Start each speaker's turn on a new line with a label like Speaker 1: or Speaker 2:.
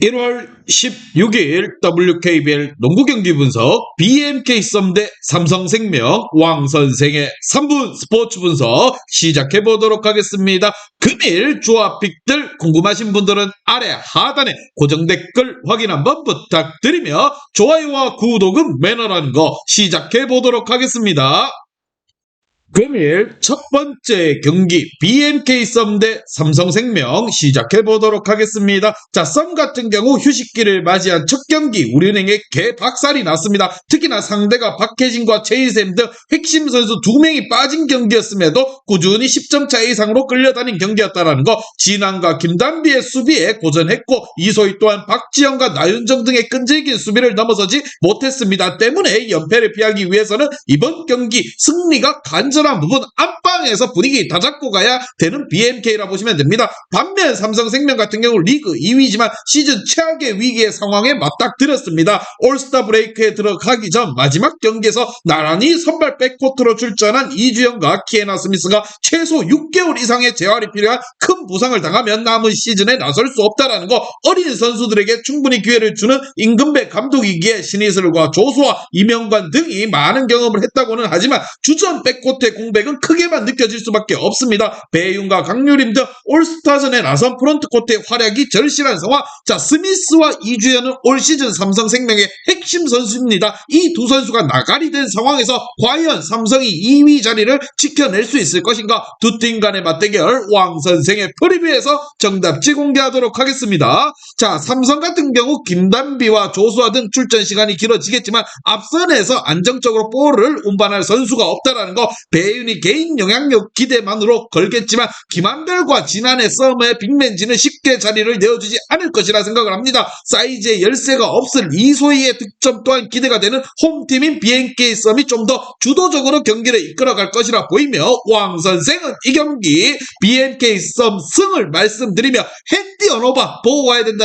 Speaker 1: 1월 16일 WKBL 농구 경기 분석 BMK 썸대 삼성생명 왕 선생의 3분 스포츠 분석 시작해 보도록 하겠습니다. 금일 조합픽들 궁금하신 분들은 아래 하단에 고정 댓글 확인 한번 부탁드리며 좋아요와 구독은 매너라는 거 시작해 보도록 하겠습니다. 금일 첫 번째 경기 BNK 썸 대 삼성생명 시작해 보도록 하겠습니다. 자, 썸 같은 경우 휴식기를 맞이한 첫 경기 우리은행에 개박살이 났습니다. 특히나 상대가 박혜진과 최희샘 등 핵심 선수 두 명이 빠진 경기였음에도 꾸준히 10점 차 이상으로 끌려다닌 경기였다는 거 진한과 김단비의 수비에 고전했고 이소희 또한 박지영과 나윤정 등의 끈질긴 수비를 넘어서지 못했습니다. 때문에 연패를 피하기 위해서는 이번 경기 승리가 간절 한 부분 안방에서 분위기 다 잡고 가야 되는 BMK라 보시면 됩니다. 반면 삼성생명 같은 경우 리그 2위지만 시즌 최악의 위기의 상황에 맞닥뜨렸습니다. 올스타 브레이크에 들어가기 전 마지막 경기에서 나란히 선발 백코트로 출전한 이주영과 키에나 스미스가 최소 6개월 이상의 재활이 필요한 큰 부상을 당하면 남은 시즌에 나설 수 없다라는 거 어린 선수들에게 충분히 기회를 주는 임금배 감독이기에 신이슬과 조수와 이명관 등이 많은 경험을 했다고는 하지만 주전 백코트 의 공백은 크게만 느껴질 수밖에 없습니다. 배윤과 강유림 등 올스타전에 나선 프론트코트의 활약이 절실한 상황. 자 스미스와 이주연은 올 시즌 삼성생명의 핵심 선수입니다. 이 두 선수가 나가리 된 상황에서 과연 삼성이 2위 자리를 지켜낼 수 있을 것인가? 두 팀 간의 맞대결 왕 선생의 프리뷰에서 정답지 공개하도록 하겠습니다. 자 삼성 같은 경우 김단비와 조수아 등 출전 시간이 길어지겠지만 앞선에서 안정적으로 볼을 운반할 선수가 없다라는 거 배윤이 개인 영향력 기대만으로 걸겠지만 김한별과 지난해 썸의 빅맨지는 쉽게 자리를 내어주지 않을 것이라 생각을 합니다. 사이즈의 열세가 없을 이소희의 득점 또한 기대가 되는 홈팀인 BNK 썸이 좀 더 주도적으로 경기를 이끌어갈 것이라 보이며 왕 선생은 이 경기 BNK 썸 승을 말씀드리며 핸디 언어바 보고 와야